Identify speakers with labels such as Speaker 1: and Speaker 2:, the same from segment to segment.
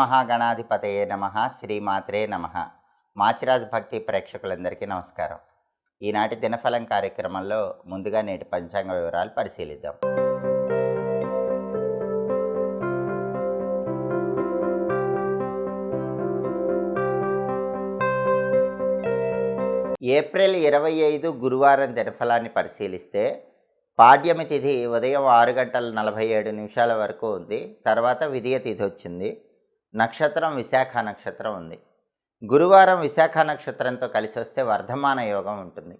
Speaker 1: మహాగణాధిపతయే నమ శ్రీమాత్రే నమ. మాచిరాజ్ భక్తి ప్రేక్షకులందరికీ నమస్కారం. ఈనాటి దినఫలం కార్యక్రమంలో ముందుగా నేటి పంచాంగ వివరాలు పరిశీలిద్దాం. ఏప్రిల్ ఇరవై ఐదు గురువారం దినఫలాన్ని పరిశీలిస్తే పాడ్యమి తిథి ఉదయం ఆరు గంటల నలభై ఏడు నిమిషాల వరకు ఉంది. తర్వాత విధియ తిథి వచ్చింది. నక్షత్రం విశాఖ నక్షత్రం ఉంది. గురువారం విశాఖ నక్షత్రంతో కలిసి వస్తే వర్ధమాన యోగం ఉంటుంది.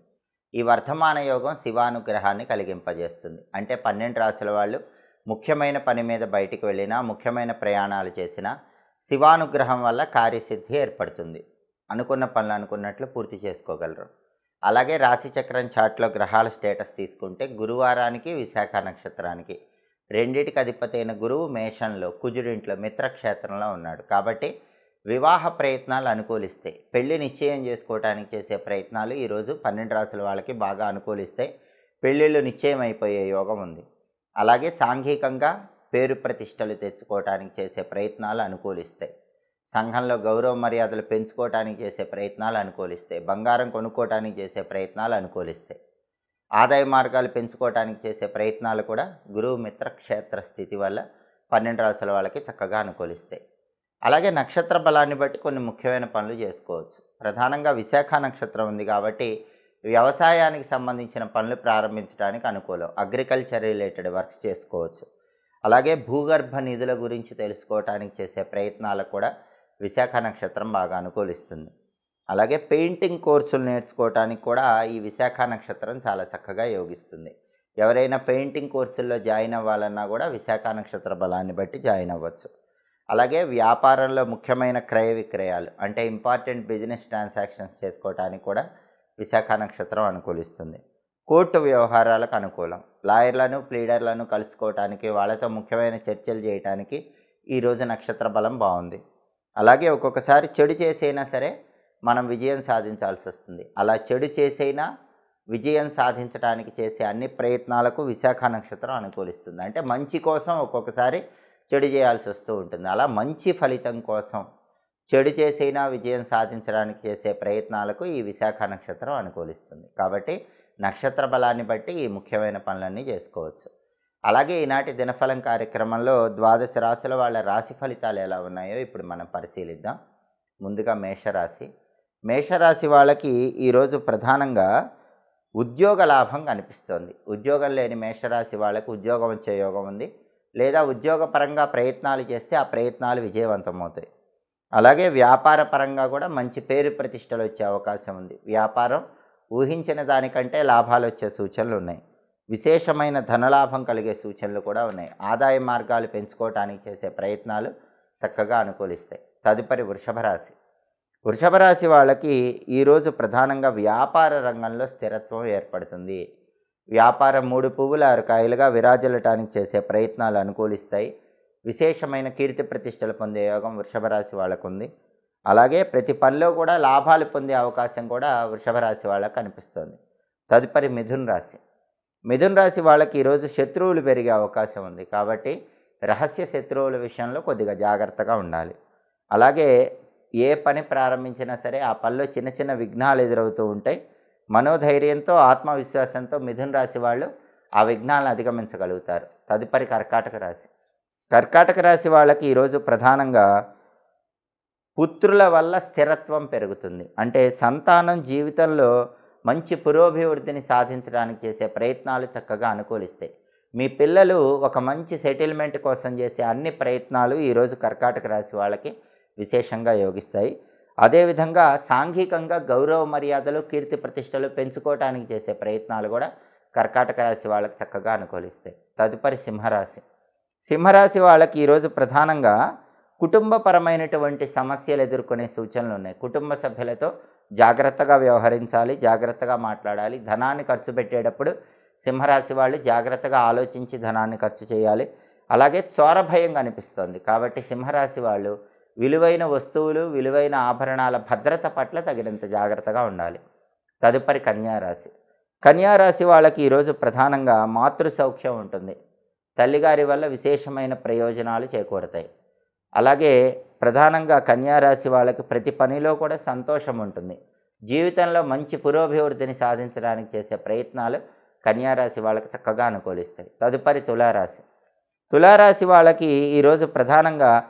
Speaker 1: ఈ వర్ధమాన యోగం శివానుగ్రహాన్ని కలిగింపజేస్తుంది. అంటే పన్నెండు రాసుల వాళ్ళు ముఖ్యమైన పని మీద బయటికి వెళ్ళినా ముఖ్యమైన ప్రయాణాలు చేసినా శివానుగ్రహం వల్ల కార్యసిద్ధి ఏర్పడుతుంది. అనుకున్న పనులు అనుకున్నట్లు పూర్తి చేసుకోగలరు. అలాగే రాశిచక్రం చాట్లో గ్రహాల స్టేటస్ తీసుకుంటే గురువారానికి విశాఖ నక్షత్రానికి రెండిటికి అధిపతి అయిన గురువు మేషంలో కుజుడింట్లో మిత్రక్షేత్రంలో ఉన్నాడు. కాబట్టి వివాహ ప్రయత్నాలు అనుకూలిస్తాయి పెళ్ళి నిశ్చయం చేసుకోవడానికి చేసే ప్రయత్నాలు ఈరోజు పన్నెండు రాసుల వాళ్ళకి బాగా అనుకూలిస్తాయి పెళ్ళిళ్ళు నిశ్చయం అయిపోయే యోగం ఉంది. అలాగే సాంఘికంగా పేరు ప్రతిష్టలు తెచ్చుకోవటానికి చేసే ప్రయత్నాలు అనుకూలిస్తాయి సంఘంలో గౌరవ మర్యాదలు పెంచుకోవటానికి చేసే ప్రయత్నాలు అనుకూలిస్తాయి బంగారం కొనుక్కోవటానికి చేసే ప్రయత్నాలు అనుకూలిస్తాయి ఆదాయ మార్గాలు పెంచుకోవటానికి చేసే ప్రయత్నాలు కూడా గురువు మిత్ర క్షేత్ర స్థితి వల్ల పన్నెండు రాసుల వాళ్ళకి చక్కగా అనుకూలిస్తాయి. అలాగే నక్షత్ర బలాన్ని బట్టి కొన్ని ముఖ్యమైన పనులు చేసుకోవచ్చు. ప్రధానంగా విశాఖ నక్షత్రం ఉంది కాబట్టి వ్యవసాయానికి సంబంధించిన పనులు ప్రారంభించడానికి అనుకూలం. అగ్రికల్చర్ రిలేటెడ్ వర్క్స్ చేసుకోవచ్చు. అలాగే భూగర్భ నిధుల గురించి తెలుసుకోవటానికి చేసే ప్రయత్నాలకు కూడా విశాఖ నక్షత్రం బాగా అనుకూలిస్తుంది. అలాగే పెయింటింగ్ కోర్సులు నేర్చుకోవటానికి కూడా ఈ విశాఖ నక్షత్రం చాలా చక్కగా యోగిస్తుంది. ఎవరైనా పెయింటింగ్ కోర్సుల్లో జాయిన్ అవ్వాలన్నా కూడా విశాఖ నక్షత్ర బలాన్ని బట్టి జాయిన్ అవ్వచ్చు. అలాగే వ్యాపారంలో ముఖ్యమైన క్రయ విక్రయాలు అంటే ఇంపార్టెంట్ బిజినెస్ ట్రాన్సాక్షన్స్ చేసుకోవటానికి కూడా విశాఖ నక్షత్రం అనుకూలిస్తుంది. కోర్టు వ్యవహారాలకు అనుకూలం. లాయర్లను ప్లీడర్లను కలుసుకోవటానికి వాళ్ళతో ముఖ్యమైన చర్చలు చేయటానికి ఈరోజు నక్షత్ర బలం బాగుంది. అలాగే ఒక్కొక్కసారి చెడు చేసైనా సరే మనం విజయం సాధించాల్సి వస్తుంది అలా చెడు చేసైనా విజయం సాధించడానికి చేసే అన్ని ప్రయత్నాలకు విశాఖ నక్షత్రం అనుకూలిస్తుంది. అంటే మంచి కోసం ఒక్కొక్కసారి చెడు చేయాల్సి వస్తూ ఉంటుంది. అలా మంచి ఫలితం కోసం చెడు చేసైనా విజయం సాధించడానికి చేసే ప్రయత్నాలకు ఈ విశాఖ నక్షత్రం అనుకూలిస్తుంది. కాబట్టి నక్షత్ర బలాన్ని బట్టి ఈ ముఖ్యమైన పనులన్నీ చేసుకోవచ్చు. అలాగే ఈనాటి దినఫలం కార్యక్రమంలో ద్వాదశ రాశుల వాళ్ళ రాశి ఫలితాలు ఎలా ఉన్నాయో ఇప్పుడు మనం పరిశీలిద్దాం. ముందుగా మేషరాశి. మేషరాశి వాళ్ళకి ఈరోజు ప్రధానంగా ఉద్యోగ లాభం కనిపిస్తోంది. ఉద్యోగం లేని మేషరాశి వాళ్ళకి ఉద్యోగం వచ్చే యోగం ఉంది. లేదా ఉద్యోగపరంగా ప్రయత్నాలు చేస్తే ఆ ప్రయత్నాలు విజయవంతమవుతాయి. అలాగే వ్యాపార పరంగా కూడా మంచి పేరు ప్రతిష్టలు వచ్చే అవకాశం ఉంది. వ్యాపారం ఊహించిన దానికంటే లాభాలు వచ్చే సూచనలు ఉన్నాయి. విశేషమైన ధనలాభం కలిగే సూచనలు కూడా ఉన్నాయి. ఆదాయ మార్గాలు పెంచుకోవటానికి చేసే ప్రయత్నాలు చక్కగా అనుకూలిస్తాయి. తదుపరి వృషభ రాశి. వృషభ రాశి వాళ్ళకి ఈరోజు ప్రధానంగా వ్యాపార రంగంలో స్థిరత్వం ఏర్పడుతుంది. వ్యాపారం మూడు పువ్వుల ఆరు కాయలుగా చేసే ప్రయత్నాలు అనుకూలిస్తాయి. విశేషమైన కీర్తి ప్రతిష్టలు పొందే యోగం వృషభ రాశి వాళ్ళకు ఉంది అలాగే ప్రతి పనిలో కూడా లాభాలు పొందే అవకాశం కూడా వృషభ రాశి వాళ్ళకు కనిపిస్తుంది తదుపరి మిథున్ రాశి. మిథున్ రాశి వాళ్ళకి ఈరోజు శత్రువులు పెరిగే అవకాశం ఉంది. కాబట్టి రహస్య శత్రువుల విషయంలో కొద్దిగా జాగ్రత్తగా ఉండాలి. అలాగే ఏ పని ప్రారంభించినా సరే ఆ పనిలో చిన్న చిన్న విఘ్నాలు ఎదురవుతూ ఉంటాయి. మనోధైర్యంతో ఆత్మవిశ్వాసంతో మిథున్ రాశి వాళ్ళు ఆ విఘ్నాలను అధిగమించగలుగుతారు. తదుపరి కర్కాటక రాశి. కర్కాటక రాశి వాళ్ళకి ఈరోజు ప్రధానంగా పుత్రుల వల్ల స్థిరత్వం పెరుగుతుంది. అంటే సంతానం జీవితంలో మంచి పురోభివృద్ధిని సాధించడానికి చేసే ప్రయత్నాలు చక్కగా అనుకూలిస్తాయి. మీ పిల్లలు ఒక మంచి సెటిల్మెంట్ కోసం చేసే అన్ని ప్రయత్నాలు ఈరోజు కర్కాటక రాశి వాళ్ళకి విశేషంగా యోగిస్తాయి. అదేవిధంగా సాంఘికంగా గౌరవ మర్యాదలు కీర్తి ప్రతిష్టలు పెంచుకోవటానికి చేసే ప్రయత్నాలు కూడా కర్కాటక రాశి వాళ్ళకి చక్కగా అనుకూలిస్తాయి. తదుపరి సింహరాశి. సింహరాశి వాళ్ళకి ఈరోజు ప్రధానంగా కుటుంబపరమైనటువంటి సమస్యలు ఎదుర్కొనే సూచనలు ఉన్నాయి. కుటుంబ సభ్యులతో జాగ్రత్తగా వ్యవహరించాలి జాగ్రత్తగా మాట్లాడాలి. ధనాన్ని ఖర్చు పెట్టేటప్పుడు సింహరాశి వాళ్ళు జాగ్రత్తగా ఆలోచించి ధనాన్ని ఖర్చు చేయాలి. అలాగే చోర భయం కనిపిస్తుంది కాబట్టి సింహరాశి వాళ్ళు విలువైన వస్తువులు విలువైన ఆభరణాల భద్రత పట్ల తగినంత జాగ్రత్తగా ఉండాలి. తదుపరి కన్యారాశి. కన్యారాశి వాళ్ళకి ఈరోజు ప్రధానంగా మాతృ సౌఖ్యం ఉంటుంది. తల్లిగారి వల్ల విశేషమైన ప్రయోజనాలు చేకూరతాయి. అలాగే ప్రధానంగా కన్యారాశి వాళ్ళకి ప్రతి పనిలో కూడా సంతోషం ఉంటుంది. జీవితంలో మంచి పురోభివృద్ధిని సాధించడానికి చేసే ప్రయత్నాలు కన్యారాశి వాళ్ళకి చక్కగా అనుకూలిస్తాయి. తదుపరి తులారాశి. తులారాశి వాళ్ళకి ఈరోజు ప్రధానంగా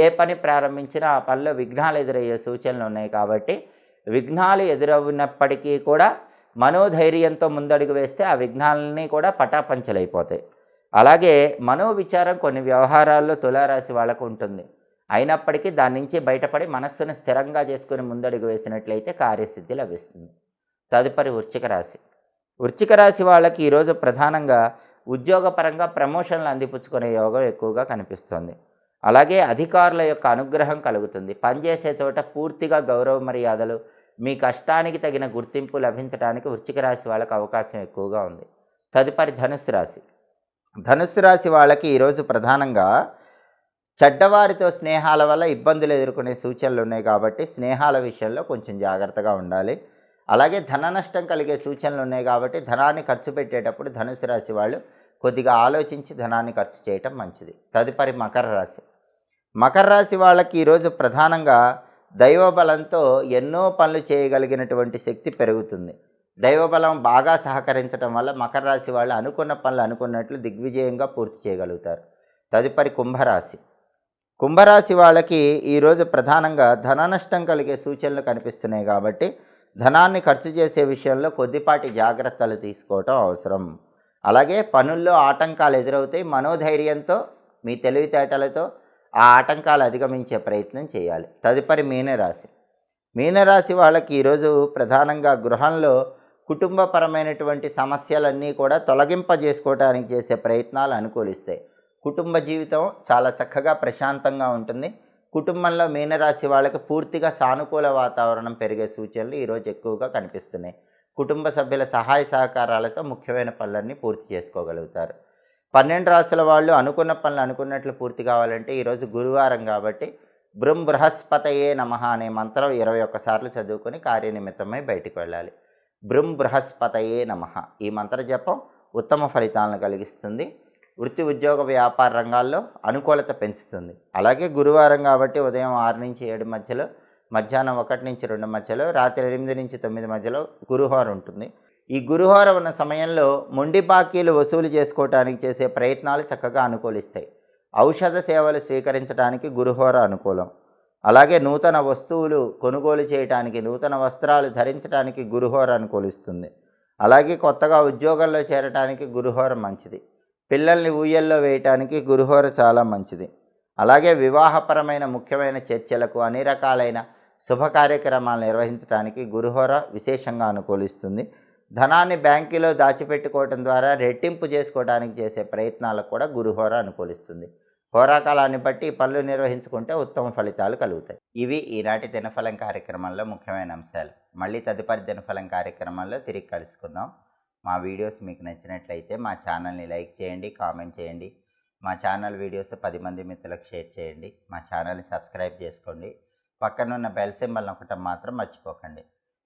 Speaker 1: ఏ పని ప్రారంభించినా ఆ పనిలో విఘ్నాలు ఎదురయ్యే సూచనలు ఉన్నాయి కాబట్టి విఘ్నాలు ఎదురవునప్పటికీ కూడా మనోధైర్యంతో ముందడుగు వేస్తే ఆ విఘ్నాలని కూడా పటాపంచలైపోతాయి. అలాగే మనోవిచారం కొన్ని వ్యవహారాల్లో తులారాశి వాళ్ళకు ఉంటుంది. అయినప్పటికీ దాని నుంచి బయటపడి మనస్సును స్థిరంగా చేసుకుని ముందడుగు వేసినట్లయితే కార్యసిద్ధి లభిస్తుంది. తదుపరి వృచ్చిక రాశి. వృచ్చిక రాశి వాళ్ళకి ఈరోజు ప్రధానంగా ఉద్యోగపరంగా ప్రమోషన్లు అందిపుచ్చుకునే యోగం ఎక్కువగా కనిపిస్తుంది. అలాగే అధికారుల యొక్క అనుగ్రహం కలుగుతుంది. పనిచేసే చోట పూర్తిగా గౌరవ మర్యాదలు మీ కష్టానికి తగిన గుర్తింపు లభించడానికి వృశ్చిక రాశి వాళ్ళకి అవకాశం ఎక్కువగా ఉంది. తదుపరి ధనుస్సు రాశి. ధనుస్సు రాశి వాళ్ళకి ఈరోజు ప్రధానంగా చెడ్డవారితో స్నేహాల వల్ల ఇబ్బందులు ఎదుర్కొనే సూచనలు ఉన్నాయి కాబట్టి స్నేహాల విషయంలో కొంచెం జాగ్రత్తగా ఉండాలి. అలాగే ధన నష్టం కలిగే సూచనలు ఉన్నాయి కాబట్టి ధనాన్ని ఖర్చు పెట్టేటప్పుడు ధనుసు రాశి వాళ్ళు కొద్దిగా ఆలోచించి ధనాన్ని ఖర్చు చేయటం మంచిది. తదుపరి మకర రాశి. మకర రాశి వాళ్ళకి ఈరోజు ప్రధానంగా దైవబలంతో ఎన్నో పనులు చేయగలిగినటువంటి శక్తి పెరుగుతుంది. దైవబలం బాగా సహకరించడం వల్ల మకర రాశి వాళ్ళు అనుకున్న పనులు అనుకున్నట్లు దిగ్విజయంగా పూర్తి చేయగలుగుతారు. తదుపరి కుంభరాశి. కుంభరాశి వాళ్ళకి ఈరోజు ప్రధానంగా ధన నష్టం కలిగే సూచనలు కనిపిస్తున్నాయి కాబట్టి ధనాన్ని ఖర్చు చేసే విషయంలో కొద్దిపాటి జాగ్రత్తలు తీసుకోవటం అవసరం. అలాగే పనుల్లో ఆటంకాలు ఎదురవుతాయి. మనోధైర్యంతో మీ తెలివితేటలతో ఆ ఆటంకాలు అధిగమించే ప్రయత్నం చేయాలి. తదుపరి మీనరాశి. మీనరాశి వాళ్ళకి ఈరోజు ప్రధానంగా గృహంలో కుటుంబపరమైనటువంటి సమస్యలన్నీ కూడా తొలగింపజేసుకోవడానికి చేసే ప్రయత్నాలు అనుకూలిస్తాయి. కుటుంబ జీవితం చాలా చక్కగా ప్రశాంతంగా ఉంటుంది. కుటుంబంలో మీనరాశి వాళ్ళకి పూర్తిగా సానుకూల వాతావరణం పెరిగే సూచనలు ఈరోజు ఎక్కువగా కనిపిస్తున్నాయి. కుటుంబ సభ్యుల సహాయ సహకారాలతో ముఖ్యమైన పనులన్నీ పూర్తి చేసుకోగలుగుతారు. పన్నెండు రాసుల వాళ్ళు అనుకున్న పనులు అనుకున్నట్లు పూర్తి కావాలంటే ఈరోజు గురువారం కాబట్టి బృం బృహస్పతయే నమ అనే మంత్రం ఇరవై ఒక్కసార్లు చదువుకొని కార్యనిమిత్తమై బయటికి వెళ్ళాలి. బృం బృహస్పతయే నమ. ఈ మంత్ర జపం ఉత్తమ ఫలితాలను కలిగిస్తుంది. వృత్తి ఉద్యోగ వ్యాపార రంగాల్లో అనుకూలత పెంచుతుంది. అలాగే గురువారం కాబట్టి ఉదయం ఆరు నుంచి ఏడు మధ్యలో మధ్యాహ్నం ఒకటి నుంచి రెండు మధ్యలో రాత్రి ఎనిమిది నుంచి తొమ్మిది మధ్యలో గురువారం ఉంటుంది. ఈ గురుహోర ఉన్న సమయంలో మొండి బాకీలు వసూలు చేసుకోవటానికి చేసే ప్రయత్నాలు చక్కగా అనుకూలిస్తాయి. ఔషధ సేవలు స్వీకరించడానికి గురుహోర అనుకూలం. అలాగే నూతన వస్తువులు కొనుగోలు చేయటానికి నూతన వస్త్రాలు ధరించడానికి గురుహోర అనుకూలిస్తుంది. అలాగే కొత్తగా ఉద్యోగంలో చేరటానికి గురుహోర మంచిది. పిల్లల్ని ఊయల్లో వేయటానికి గురుహోర చాలా మంచిది. అలాగే వివాహపరమైన ముఖ్యమైన చర్చలకు అన్ని రకాలైన శుభ కార్యక్రమాలు నిర్వహించడానికి గురుహోర విశేషంగా అనుకూలిస్తుంది. ధనాన్ని బ్యాంకులో దాచిపెట్టుకోవడం ద్వారా రెట్టింపు చేసుకోవడానికి చేసే ప్రయత్నాలకు కూడా గురుహోర అనుకూలిస్తుంది. హోరాకాలాన్ని బట్టి పనులు నిర్వహించుకుంటే ఉత్తమ ఫలితాలు కలుగుతాయి. ఇవి ఈనాటి దినఫలం కార్యక్రమంలో ముఖ్యమైన అంశాలు. మళ్ళీ తదుపరి దినఫలం కార్యక్రమంలో తిరిగి కలుసుకుందాం. మా వీడియోస్ మీకు నచ్చినట్లయితే మా ఛానల్ని లైక్ చేయండి కామెంట్ చేయండి. మా ఛానల్ వీడియోస్ పది మంది మిత్రులకు షేర్ చేయండి. మా ఛానల్ని సబ్స్క్రైబ్ చేసుకోండి. పక్కనున్న బెల్ సింబల్ నొక్కటం మాత్రం మర్చిపోకండి.